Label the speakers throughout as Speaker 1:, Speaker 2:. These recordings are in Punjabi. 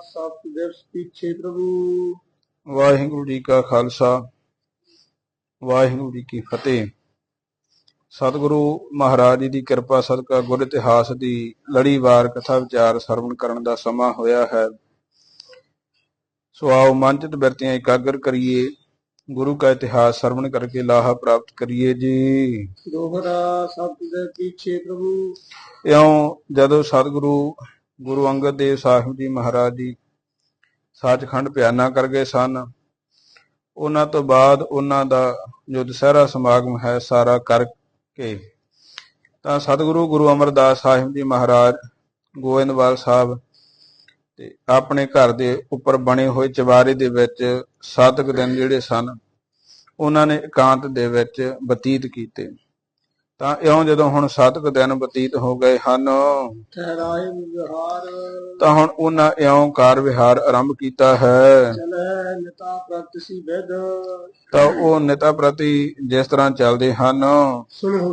Speaker 1: ਸਤ ਦਿਵਸ ਪਿੱਛੇ ਪ੍ਰਭੂ
Speaker 2: ਵਾਹਿਗੁਰੂ ਜੀ ਕਾ ਖਾਲਸਾ ਵਾਹਿਗੁਰੂ ਜੀ ਕੀ ਫਤਿਹ। ਸਤਿਗੁਰੂ ਮਹਾਰਾਜ ਜੀ ਦੀ ਕਿਰਪਾ ਸਦਕਾ ਗੁਰ ਇਤਿਹਾਸ ਦੀ ਲੜੀਵਾਰ ਕਥਾ ਵਿਚਾਰ ਸਰਵਣ ਕਰਨ ਦਾ ਸਮਾਂ ਹੋਇਆ ਹੈ। ਸੋ ਆਓ ਮਨਚਿਤ ਬਿਰਤੀਆਂ ਇਕਾਗਰ ਕਰੀਏ ਗੁਰੂ ਕਾ ਇਤਿਹਾਸ ਸਰਵਣ ਕਰਕੇ ਲਾਹਾ ਪ੍ਰਾਪਤ ਕਰੀਏ ਜੀ।
Speaker 1: ਦੋਹਰਾ ਸਤ ਦੇ ਪਿੱਛੇ ਪ੍ਰਭੂ
Speaker 2: ਇਉਂ ਜਦੋਂ ਸਤਿਗੁਰੂ ਗੁਰੂ ਅੰਗਦ ਦੇਵ ਸਾਹਿਬ ਜੀ ਮਹਾਰਾਜ ਜੀ ਸੱਚਖੰਡ ਪਿਆਨਾ ਕਰ ਗਏ ਸਨ। ਉਹਨਾਂ ਤੋਂ ਬਾਅਦ ਉਹਨਾਂ ਦਾ ਜੋ ਦੁਸਹਿਰਾ ਸਮਾਗਮ ਹੈ ਸਾਰਾ ਕਰਕੇ ਤਾਂ ਸਤਿਗੁਰੂ ਗੁਰੂ ਅਮਰਦਾਸ ਸਾਹਿਬ ਜੀ ਮਹਾਰਾਜ, ਗੋਇੰਦਵਾਲ ਸਾਹਿਬ ਤੇ ਆਪਣੇ ਘਰ ਦੇ ਉੱਪਰ ਬਣੇ ਹੋਏ ਚਵਾਰੇ ਦੇ ਵਿੱਚ ਸਾਤਕ ਦਿਨ ਜਿਹੜੇ ਸਨ, ਉਹਨਾਂ ਨੇ ਇਕਾਂਤ ਦੇ ਵਿੱਚ ਬਤੀਤ ਕੀਤੇ। ਤਾਂ ਇਉਂ ਜਦੋਂ ਹੁਣ ਸੱਤ ਕੁ ਦਿਨ ਬਤੀਤ ਹੋ ਗਏ ਹਨ
Speaker 1: ਠਹਿਰਾਏ ਵਿਹਾਰ
Speaker 2: ਤਾਂ ਹੁਣ ਉਹਨਾਂ ਇਉਂ ਕਾਰ ਵਿਹਾਰ ਆਰੰਭ ਕੀਤਾ ਹੈ।
Speaker 1: ਚਲੈ ਨਿਤਾ ਪ੍ਰਤਿਸੀ ਵਿਦ।
Speaker 2: ਤਾਂ ਉਹ ਨਿਤਾ ਪ੍ਰਤੀ ਜਿਸ ਤਰ੍ਹਾਂ ਚੱਲਦੇ ਹਨ।
Speaker 1: ਸੁਣੋ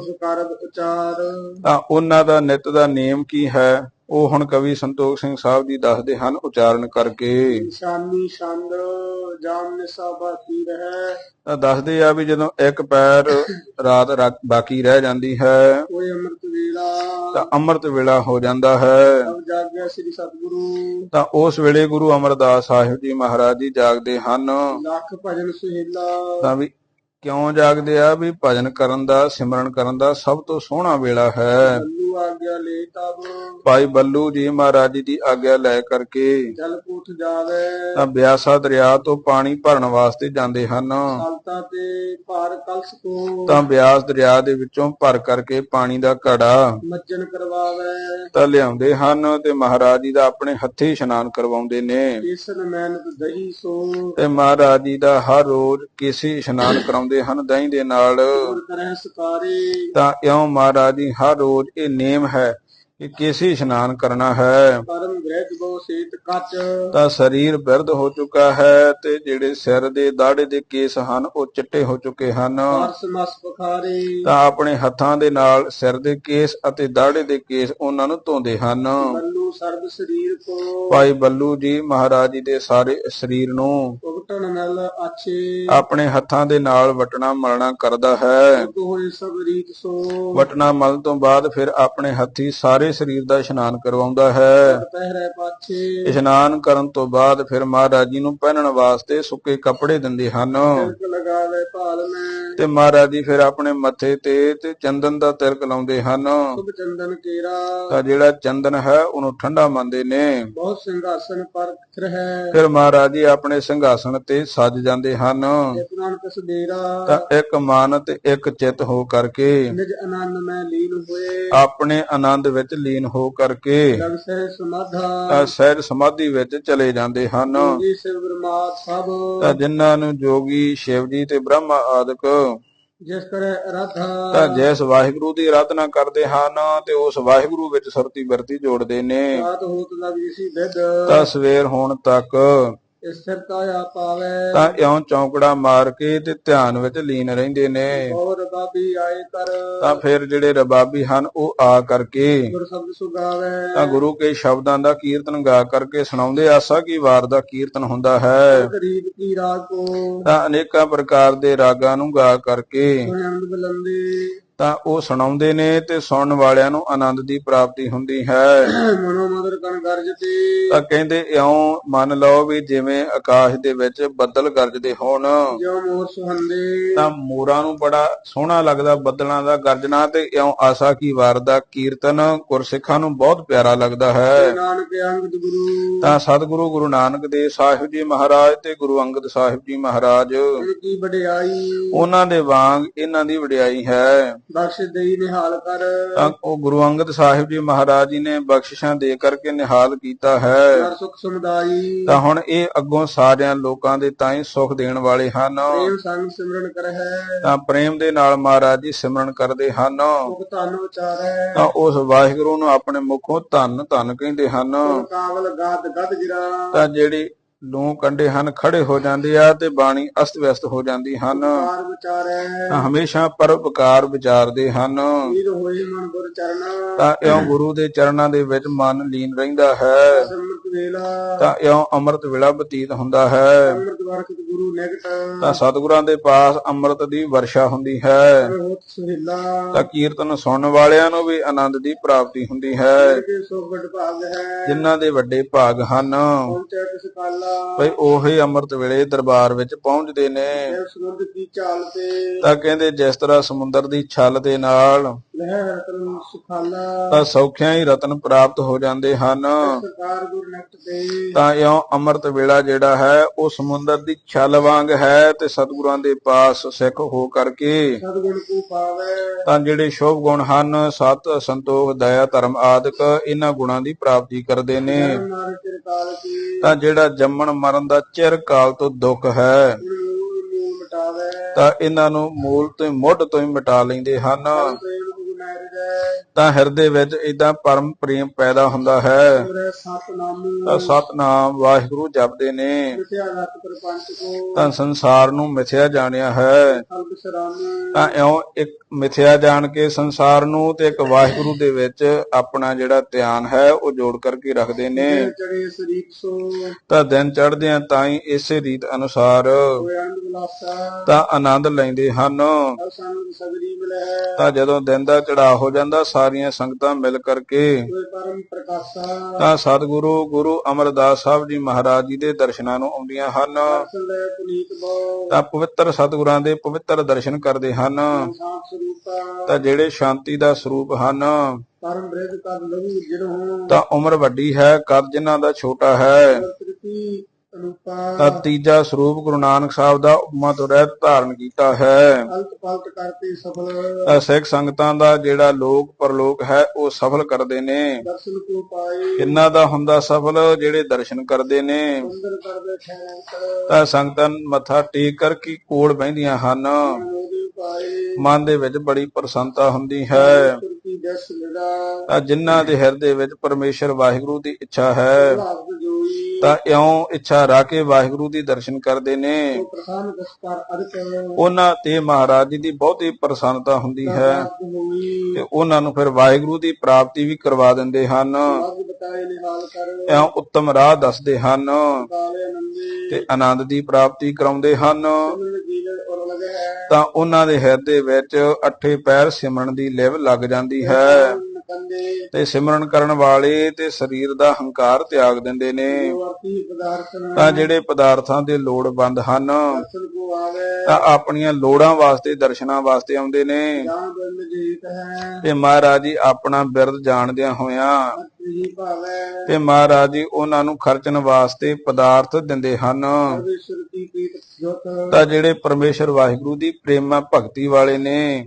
Speaker 1: ਉਚਾਰ।
Speaker 2: ਤਾਂ ਉਹਨਾਂ ਦਾ ਨਿਤ ਦਾ ਨਿਯਮ ਕੀ ਹੈ? ਉਹ ਹੁਣ ਕਵੀ ਸੰਤੋਖ ਸਿੰਘ ਸਾਹਿਬ ਜੀ ਦੱਸਦੇ ਹਨ ਉਚਾਰਨ ਕਰਕੇ।
Speaker 1: ਸ਼ਾਨੀ ਛੰਦ ਜਾਮ ਨਿਸਾ ਬਾਕੀ ਰਹਿ?
Speaker 2: ਦੱਸਦੇ ਆ ਵੀ ਜਦੋਂ ਇੱਕ ਪੈਰ ਰਾਤ ਬਾਕੀ ਰਹਿ ਜਾਂਦੀ ਹੈ
Speaker 1: ਕੋਈ ਅੰਮ੍ਰਿਤ ਵੇਲਾ।
Speaker 2: ਤਾਂ ਅੰਮ੍ਰਿਤ ਵੇਲਾ ਹੋ ਜਾਂਦਾ ਹੈ।
Speaker 1: ਸਭ ਜਾਗਿਆ ਸ੍ਰੀ ਸਤਿਗੁਰੂ।
Speaker 2: ਤਾਂ ਉਸ ਵੇਲੇ ਗੁਰੂ ਅਮਰਦਾਸ ਸਾਹਿਬ ਜੀ ਮਹਾਰਾਜ ਜੀ ਜਾਗਦੇ ਹਨ।
Speaker 1: ਲੱਖ ਭਜਨ ਸੁਹੇਲਾ।
Speaker 2: ਤਾਂ ਵੀ ਕਿਉਂ ਜਾਗਦੇ ਆ? ਵੀ ਭਜਨ ਕਰਨ ਦਾ ਸਿਮਰਨ ਕਰਨ ਦਾ ਸਭ ਤੋਂ ਸੋਹਣਾ ਵੇਲਾ ਹੈ।
Speaker 1: ਬੱਲੂ ਆਗਿਆ ਲੈ ਤਬ।
Speaker 2: ਭਾਈ ਬੱਲੂ ਜੀ ਮਹਾਰਾਜ ਜੀ ਦੀ ਆਗਿਆ ਲੈ ਕਰਕੇ
Speaker 1: ਜਲ ਪੁੱਠ ਜਾਵੇ।
Speaker 2: ਤਾਂ ਬਿਆਸਾ ਦਰਿਆ ਤੋਂ ਪਾਣੀ ਭਰਨ ਵਾਸਤੇ ਜਾਂਦੇ ਹਨ।
Speaker 1: ਸਾਲਤਾ ਤੇ ਭਾਰ ਕਲਸ ਕੋ
Speaker 2: ਤਾਂ ਬਿਆਸ ਦਰਿਆ ਦੇ ਵਿੱਚੋਂ ਭਰ ਕਰਕੇ ਪਾਣੀ ਦਾ ਘੜਾ
Speaker 1: ਮੱਜਨ ਕਰਵਾਵੇ।
Speaker 2: ਤਾਂ ਲਿਆਉਂਦੇ ਹਨ ਤੇ ਮਹਾਰਾਜ ਜੀ ਦਾ ਆਪਣੇ ਹੱਥੀ ਇਸ਼ਨਾਨ ਕਰਵਾਉਂਦੇ ਨੇ।
Speaker 1: ਦਹੀ ਸੋ।
Speaker 2: ਤੇ ਮਹਾਰਾਜ ਜੀ ਦਾ ਹਰ ਰੋਜ਼ ਕਿਸੇ ਇਸ਼ਨਾਨ ਕਰਾਉਂਦੇ ਹਨ ਦਹੀਂ ਦੇ ਨਾਲ। ਤਾਂ ਇਉਂ ਮਹਾਰਾਜ ਜੀ ਹਰ ਰੋਜ਼ ਇਹ ਨੇਮ ਹੈ। ਕਿ ਕਿਸੇ ਇਸ਼ਨਾਨ ਕਰਨਾ ਹੈ?
Speaker 1: ਪਰਮ ਗ੍ਰਹਿ ਬੋ ਸੇਤ ਕੱਚ।
Speaker 2: ਤਾਂ ਸਰੀਰ ਬਿਰਧ ਹੋ ਚੁੱਕਾ ਹੈ ਤੇ ਜਿਹੜੇ ਸਿਰ ਦੇ ਦਾੜੇ ਦੇ ਕੇਸ ਹਨ ਉਹ ਚਿੱਟੇ ਹੋ ਚੁੱਕੇ ਹਨ।
Speaker 1: ਪਰਸ ਮਸ ਪਖਾਰੇ
Speaker 2: ਤਾਂ ਆਪਣੇ ਹੱਥਾਂ ਦੇ ਨਾਲ ਸਿਰ ਦੇ ਕੇਸ ਅਤੇ ਦਾੜੇ ਦੇ ਕੇਸ ਉਹਨਾਂ ਨੂੰ ਧੋਂਦੇ ਹਨ।
Speaker 1: ਬੱਲੂ ਸਰਬ ਸਰੀਰ ਕੋ।
Speaker 2: ਭਾਈ ਬੱਲੂ ਜੀ ਮਹਾਰਾਜ ਜੀ ਦੇ ਸਾਰੇ ਸਰੀਰ ਨੂੰ
Speaker 1: ਉਗਟਣ ਨਲ ਆਛੇ।
Speaker 2: ਆਪਣੇ ਹੱਥਾਂ ਦੇ ਨਾਲ ਵਟਣਾ ਮਲਣਾ ਕਰਦਾ ਹੈ।
Speaker 1: ਹੋਏ ਸਭ ਰੀਤ ਸੋ।
Speaker 2: ਵਟਣਾ ਮਲ ਤੋਂ ਬਾਅਦ ਫਿਰ ਆਪਣੇ ਹੱਥੀ ਸਾਰੇ ਸਰੀਰ ਦਾ ਇਸ਼ਨਾਨ ਕਰਵਾਉਂਦਾ ਹੈ।
Speaker 1: ਪਹਿਰੇ ਪਾਛੇ
Speaker 2: ਇਸ਼ਨਾਨ ਕਰਨ ਤੋਂ ਬਾਅਦ ਫਿਰ ਮਹਾਰਾਜ ਜੀ ਨੂੰ ਪਹਿਨਣ ਵਾਸਤੇ ਸੁੱਕੇ ਕੱਪੜੇ ਦਿੰਦੇ ਹਨ।
Speaker 1: ਭਾਲ ਮੈਂ
Speaker 2: ਤੇ ਮਹਾਰਾਜ ਜੀ ਫਿਰ ਆਪਣੇ ਮੱਥੇ ਤੇ ਤੇ ਚੰਦਨ ਦਾ ਤਿਲਕ ਲਾਉਂਦੇ ਹਨ।
Speaker 1: ਸੁਭ ਚੰਦਨ ਕੇਰਾ
Speaker 2: ਤਾਂ ਜਿਹੜਾ ਚੰਦਨ ਹੈ ਉਹਨੂੰ ਠੰਡਾ ਮੰਨਦੇ ਨੇ।
Speaker 1: ਬਹੁਤ ਸਿੰਘਾਸਨ ਪਰ ਹੈ
Speaker 2: ਫਿਰ ਮਹਾਰਾਜ ਜੀ ਆਪਣੇ ਸਿੰਘਾਸਣ ਤੇ ਸੱਜ ਜਾਂਦੇ ਹਨ। ਤਾਂ ਇੱਕ ਮਨ ਤੇ ਇੱਕ ਚਿੱਤ ਹੋ ਕਰਕੇ
Speaker 1: ਨਿਜ ਆਨੰਦ ਮੈਂ ਲੀਨ ਹੋਏ।
Speaker 2: ਆਪਣੇ ਆਨੰਦ ਵਿੱਚ ਲੀਨ ਹੋ ਕਰਕੇ
Speaker 1: ਲਗ ਸਹਿ ਸਮਾਧਾ
Speaker 2: ਤਾਂ ਸਹਿਜ ਸਮਾਧੀ ਵਿੱਚ ਚਲੇ ਜਾਂਦੇ ਹਨ।
Speaker 1: ਜੀ ਸਿਰ ਬ੍ਰਹਮਾਤ ਸਭ।
Speaker 2: ਤਾਂ ਜਿਨ੍ਹਾਂ ਨੂੰ ਜੋਗੀ ਸ਼ਿਵ ਜੀ ਤੇ ਬ੍ਰਹਮਾ ਆਦਿਕ
Speaker 1: ਜਿਸ ਕਰੇ ਅਰਾਧਾ
Speaker 2: ਤਾਂ ਜਿਸ ਵਾਹਿਗੁਰੂ ਦੀ ਆਰਾਧਨਾ ਕਰਦੇ ਹਨ ਤੇ ਉਸ ਵਾਹਿਗੁਰੂ ਵਿੱਚ ਸੁਰਤੀ ਵਰਤੀ ਜੋੜਦੇ ਨੇ।
Speaker 1: ਰਾਤ ਹੋਤ ਲਗ ਇਸੀ ਵਿਦ
Speaker 2: ਤਾਂ ਸਵੇਰ ਹੋਣ ਤੱਕ
Speaker 1: ਸਥਿਰਤਾ ਆ ਪਾਵੇ।
Speaker 2: ਤਾਂ ਇਉਂ ਚੌਂਕੜਾ ਮਾਰ ਕੇ ਤੇ ਧਿਆਨ ਵਿੱਚ ਲੀਨ ਰਹਿੰਦੇ ਨੇ।
Speaker 1: ਔਰ ਬਾਬੀ ਆਏ ਕਰ।
Speaker 2: ਤਾਂ ਫਿਰ ਜਿਹੜੇ ਰਬਾਬੀ ਹਨ ਉਹ ਆ ਕਰਕੇ
Speaker 1: ਗੁਰ ਸ਼ਬਦ ਸੁਗਾਵੇ।
Speaker 2: ਤਾਂ ਗੁਰੂ ਕੇ ਸ਼ਬਦਾਂ ਦਾ ਕੀਰਤਨ ਗਾ ਕਰਕੇ ਸੁਣਾਉਂਦੇ ਆਸਾ ਕੀ ਵਾਰ ਦਾ ਕੀਰਤਨ ਹੁੰਦਾ ਹੈ।
Speaker 1: ਗਰੀਬ ਕੀ ਰਾਗ ਕੋ।
Speaker 2: ਤਾਂ ਅਨੇਕਾਂ ਪ੍ਰਕਾਰ ਦੇ ਰਾਗਾਂ ਨੂੰ ਗਾ ਕਰਕੇ
Speaker 1: ਬਲੰਦੇ
Speaker 2: ਤਾਂ ਉਹ ਸੁਣਾਉਂਦੇ ਨੇ ਤੇ ਸੁਣਨ ਵਾਲਿਆਂ ਨੂੰ ਆਨੰਦ ਦੀ ਪ੍ਰਾਪਤੀ ਹੁੰਦੀ ਹੈ।
Speaker 1: ਮਨੋ ਮਦਰ ਕਨ ਗਰਜਤੀ
Speaker 2: ਤਾਂ ਕਹਿੰਦੇ ਇਉਂ ਮੰਨ ਲਓ ਵੀ ਜਿਵੇਂ ਆਕਾਸ਼ ਦੇ ਵਿੱਚ ਬੱਦਲ ਗਰਜਦੇ ਹੋਣ
Speaker 1: ਜੋ ਮੋਰ ਸੁਹੰਦੇ
Speaker 2: ਤਾਂ ਮੋਰਾਂ ਨੂੰ ਬੜਾ ਸੋਹਣਾ ਲੱਗਦਾ ਬੱਦਲਾਂ ਦਾ ਗਰਜਣਾ ਤੇ ਇਉਂ ਆਸਾ ਕੀ ਵਾਰ ਦਾ ਕੀਰਤਨ ਗੁਰਸਿੱਖਾਂ ਨੂੰ ਬਹੁਤ ਪਿਆਰਾ ਲੱਗਦਾ ਹੈ।
Speaker 1: ਨਾਨਕ ਅੰਗਦ ਗੁਰੂ
Speaker 2: ਤਾਂ ਸਤਿਗੁਰੂ ਗੁਰੂ ਨਾਨਕ ਦੇਵ ਸਾਹਿਬ ਜੀ ਮਹਾਰਾਜ ਤੇ ਗੁਰੂ ਅੰਗਦ ਸਾਹਿਬ ਜੀ ਮਹਾਰਾਜ
Speaker 1: ਕੀ ਵਡਿਆਈ?
Speaker 2: ਉਹਨਾਂ ਦੇ ਵਾਂਗ ਇਹਨਾਂ ਦੀ ਵਡਿਆਈ ਹੈ।
Speaker 1: ਬਖਸ਼ ਦੇਈ ਨਿਹਾਲ ਕਰ।
Speaker 2: ਤਾਂ ਉਹ ਗੁਰੂ ਅੰਗਦ ਸਾਹਿਬ ਜੀ ਮਹਾਰਾਜ ਜੀ ਨੇ ਬਖਸ਼ਿਸ਼ਾਂ ਦੇ ਕਰਕੇ ਨਿਹਾਲ ਕੀਤਾ ਹੈ।
Speaker 1: ਸੁਖ ਸਮੁਦਾਈ
Speaker 2: ਤਾਂ ਹੁਣ ਇਹ ਅੱਗੋਂ ਸਾਰਿਆਂ ਲੋਕਾਂ ਦੇ ਤਾਈਂ ਸੁਖ ਦੇਣ ਵਾਲੇ ਹਨ।
Speaker 1: ਪ੍ਰੇਮ ਸੰਗ ਸਿਮਰਨ ਕਰਹਿ।
Speaker 2: ਤਾਂ ਪ੍ਰੇਮ ਦੇ ਨਾਲ ਮਹਾਰਾਜ ਜੀ ਸਿਮਰਨ ਕਰਦੇ ਹਨ।
Speaker 1: ਮੁਖ ਧਨ ਉਚਾਰੈ।
Speaker 2: ਤਾਂ ਉਸ ਵਾਹਿਗੁਰੂ ਨੂੰ ਆਪਣੇ ਮੁਖੋਂ ਧੰਨ ਧੰਨ ਕਹਿੰਦੇ ਹਨ।
Speaker 1: ਕਾਵਲ ਗਾਦ ਗਦ ਗਿਰਾ।
Speaker 2: ਤਾਂ ਜਿਹੜੀ ਲੂ ਕੰਡੇ ਹਨ ਖੜੇ ਹੋ ਜਾਂਦੇ ਆ ਤੇ ਬਾਣੀ ਅਸਤ ਵਿਅਸਤ ਹੋ ਜਾਂਦੀ ਹਨ।
Speaker 1: ਵਿਚਾਰੈ
Speaker 2: ਹਮੇਸ਼ਾ ਪਰਉਪਕਾਰ ਵਿਚਾਰਦੇ ਹਨ।
Speaker 1: ਵੀਰ ਹੋਏ ਮਨ ਗੁਰ ਚਰਨ।
Speaker 2: ਤਾਂ ਇਉਂ ਗੁਰੂ ਦੇ ਚਰਨਾਂ ਦੇ ਵਿੱਚ ਮਨ ਲੀਨ ਰਹਿੰਦਾ ਹੈ। ਤਾਂ ਇਉਂ ਅੰਮ੍ਰਿਤ ਵੇਲਾ ਬਤੀਤ ਹੁੰਦਾ ਹੈ।
Speaker 1: ਅੰਮ੍ਰਿਤ ਵਰਖਤ ਗੁਰੂ ਨਿਕਟ
Speaker 2: ਤਾਂ ਸਤਿਗੁਰਾਂ ਦੇ ਪਾਸ ਅੰਮ੍ਰਿਤ ਦੀ ਵਰਸ਼ਾ ਹੁੰਦੀ ਹੈ। ਤਾਂ ਕੀਰਤਨ ਸੁਣਨ ਵਾਲਿਆਂ ਨੂੰ ਵੀ ਆਨੰਦ ਦੀ ਪ੍ਰਾਪਤੀ ਹੁੰਦੀ ਹੈ। ਜਿਨ੍ਹਾਂ ਦੇ ਵੱਡੇ ਭਾਗ ਹਨ।
Speaker 1: ਪਹੁੰਚੈ ਤਿਸ ਕਾਲਾ
Speaker 2: ਭਈ ਉਹੀ ਅੰਮ੍ਰਿਤ ਵੇਲੇ ਦਰਬਾਰ ਵਿੱਚ ਪਹੁੰਚਦੇ ਨੇ।
Speaker 1: ਇਹ ਸਮੁੰਦਰ ਦੀ ਚਾਲ ਤੇ
Speaker 2: ਤਾਂ ਕਹਿੰਦੇ ਜਿਸ ਤਰ੍ਹਾਂ ਸਮੁੰਦਰ ਦੀ ਛੱਲ ਦੇ ਨਾਲ
Speaker 1: ਲਹਿ ਰਤਨ ਸੁਖਾਲਾ।
Speaker 2: ਤਾਂ ਸੌਖਿਆਂ ਹੀ ਰਤਨ ਪ੍ਰਾਪਤ ਹੋ ਜਾਂਦੇ ਹਨ।
Speaker 1: ਸਰਕਾਰ ਗੁਰ ਨਿਕਟ ਤੇ
Speaker 2: ਤਾਂ ਇਉਂ ਅੰਮ੍ਰਿਤ ਵੇਲਾ ਜਿਹੜਾ ਹੈ ਉਹ ਸਮੁੰਦਰ ਦੀ ਛੱਲ ਵਾਂਗ ਹੈ ਤੇ ਸਤਿਗੁਰਾਂ ਦੇ ਪਾਸ ਸਿੱਖ ਹੋ ਕਰਕੇ
Speaker 1: ਸਤਿਗੁਣ ਕੋ ਪਾਵੈ।
Speaker 2: ਤਾਂ ਜਿਹੜੇ ਸ਼ੋਭ ਗੁਣ ਹਨ ਸਤ ਸੰਤੋਖ ਦਇਆ ਧਰਮ ਆਦਿਕ ਇਹਨਾਂ ਗੁਣਾਂ ਦੀ ਪ੍ਰਾਪਤੀ ਕਰਦੇ ਨੇ। ਤਾਂ ਜਿਹੜਾ ਜੰਮਣ ਮਰਨ ਦਾ ਚਿਰ ਕਾਲ ਤੋਂ ਦੁੱਖ ਹੈ ਤਾਂ ਇਹਨਾਂ ਨੂੰ ਮੂਲ ਤੋਂ ਮੁੱਢ ਤੋਂ ਹੀ ਮਿਟਾ ਲੈਂਦੇ ਹਨ। ਤਾਂ ਹਿਰਦੇ ਵਿੱਚ ਇਦਾਂ ਪਰਮ ਪ੍ਰੇਮ ਪੈਦਾ ਹੁੰਦਾ ਹੈ। ਤਾਂ ਸਤਨਾਮ ਵਾਹਿਗੁਰੂ ਜਪਦੇ ਨੇ। ਤਾਂ ਸੰਸਾਰ ਨੂੰ ਮਿਥਿਆ ਜਾਣਿਆ ਹੈ। ਤਾਂ ਇਉਂ ਇੱਕ ਮਿਥਿਆ ਜਾਣ ਕੇ ਸੰਸਾਰ ਨੂੰ ਤੇ ਇੱਕ ਵਾਹਿਗੁਰੂ ਦੇ ਵਿੱਚ ਆਪਣਾ ਜਿਹੜਾ ਧਿਆਨ ਹੈ ਉਹ ਜੋੜ ਕਰਕੇ ਰੱਖਦੇ ਨੇ। ਤਾਂ ਦਿਨ ਚੜ੍ਹਦਿਆਂ ਤਾਂ ਹੀ ਇਸੇ ਰੀਤ ਅਨੁਸਾਰ ਤਾਂ ਆਨੰਦ ਲੈਂਦੇ ਹਨ। ਤਾਂ ਜਦੋਂ ਦਿਨ ਦਾ ਚੜਾ ਹੋ ਜਾਂਦਾ, ਸਾਰੀਆਂ ਸੰਗਤਾਂ ਮਿਲ ਕਰਕੇ। ਤਾਂ ਸਤਿਗੁਰੂ, ਗੁਰੂ ਅਮਰਦਾਸ ਸਾਹਿਬ ਜੀ ਮਹਾਰਾਜ ਜੀ ਦੇ ਦਰਸ਼ਨਾਂ ਨੂੰ ਆਉਂਦੀਆਂ ਹਨ। ਤਾਂ ਪਵਿੱਤਰ ਸਤਿਗੁਰਾਂ ਦੇ ਪਵਿੱਤਰ ਦਰਸ਼ਨ ਕਰਦੇ ਹਨ। ਤਾਂ ਜਿਹੜੇ ਸ਼ਾਂਤੀ ਦਾ ਸਰੂਪ ਹਨ, ਤਾਂ ਉਮਰ ਵੱਡੀ ਹੈ ਕਰ ਜਿਨ੍ਹਾਂ ਦਾ ਛੋਟਾ ਹੈ। ਤਾਂ ਤੀਜਾ ਸਰੂਪ ਗੁਰੂ ਨਾਨਕ ਸਾਹਿਬ ਦਾ ਉਪਮਾ ਤੋਂ ਰਹਿਤ ਧਾਰਨ ਕੀਤਾ ਹੈ।
Speaker 1: ਅਲਤ ਪਲਟ ਕਰਤੇ ਸਫਲ
Speaker 2: ਤਾਂ ਸਿੱਖ ਸੰਗਤਾਂ ਦਾ ਜਿਹੜਾ ਲੋਕ ਪਰਲੋਕ ਹੈ ਉਹ ਸਫਲ ਕਰਦੇ ਨੇ।
Speaker 1: ਦਰਸ਼ਨ ਕੋ ਪਾਏ।
Speaker 2: ਇਹਨਾਂ ਦਾ ਹੁੰਦਾ ਸਫਲ ਜਿਹੜੇ ਦਰਸ਼ਨ ਕਰਦੇ ਨੇ।
Speaker 1: ਅੰਦਰ ਕਰ ਬੈਠੇ ਅੰਤਰ
Speaker 2: ਤਾਂ ਸੰਗਤਾਂ ਮੱਥਾ ਟੇਕ ਕਰ ਕੀ ਕੋਲ ਬਹਿੰਦੀਆਂ ਹਨ। ਮਨ ਦੇ ਵਿੱਚ ਬੜੀ ਪ੍ਰਸੰਨਤਾ ਹੁੰਦੀ ਹੈ।
Speaker 1: ਤੁਰਕੀ ਦਸ ਲੜਾ
Speaker 2: ਤਾਂ ਜਿਨ੍ਹਾਂ ਦੇ ਹਿਰਦੇ ਵਿੱਚ ਪਰਮੇਸ਼ਰ ਵਾਹਿਗੁਰੂ ਦੀ ਇੱਛਾ ਹੈ ਤਾਂ ਇਉਂ ਇੱਛਾ ਰੱਖ ਕੇ ਵਾਹਿਗੁਰੂ ਦੀ ਦਰਸ਼ਨ ਕਰਦੇ ਨੇ। ਉਹਨਾਂ ਤੇ ਮਹਾਰਾਜ ਜੀ ਦੀ ਬਹੁਤੀ ਪ੍ਰਸੰਨਤਾ ਹੁੰਦੀ ਹੈ। ਤੇ ਉਹਨਾਂ ਨੂੰ ਫਿਰ ਵਾਹਿਗੁਰੂ ਦੀ ਪ੍ਰਾਪਤੀ ਵੀ ਕਰਵਾ ਦਿੰਦੇ ਹਨ। ਇਉਂ ਉੱਤਮ ਰਾਹ ਦੱਸਦੇ ਹਨ। ਤੇ ਆਨੰਦ ਦੀ ਪ੍ਰਾਪਤੀ ਕਰਾਉਂਦੇ ਹਨ। ਤਾਂ ਉਹਨਾਂ ਦੇ ਹਿਰਦੇ ਵਿੱਚ ਅੱਠੇ ਪੈਰ ਸਿਮਰਨ ਦੀ ਲਿਵ ਲੱਗ ਜਾਂਦੀ ਹੈ। ਤੇ ਸਿਮਰਨ ਕਰਨ ਵਾਲੇ ਤੇ ਸਰੀਰ ਦਾ ਹੰਕਾਰ ਤਿਆਗ ਦਿੰਦੇ ਨੇ। ਤਾਂ ਜਿਹੜੇ ਪਦਾਰਥਾਂ ਦੇ ਲੋੜਵੰਦ ਹਨ, ਤਾਂ ਆਪਣੀਆਂ ਲੋੜਾਂ ਵਾਸਤੇ, ਦਰਸ਼ਨਾਂ ਵਾਸਤੇ ਆਉਂਦੇ ਨੇ। ਤੇ ਮਹਾਰਾਜ ਜੀ ਆਪਣਾ ਬਿਰਦ ਜਾਣਦਿਆਂ ਹੋਇਆਂ ਤੇ ਮਹਾਰਾਜ ਜੀ ਉਹਨਾਂ ਨੂੰ ਖਰਚਣ ਵਾਸਤੇ ਪਦਾਰਥ ਦਿੰਦੇ ਹਨ। ਤਾਂ ਜਿਹੜੇ ਪਰਮੇਸ਼ਰ ਵਾਹਿਗੁਰੂ ਦੀ ਪ੍ਰੇਮਾ ਭਗਤੀ ਵਾਲੇ ਨੇ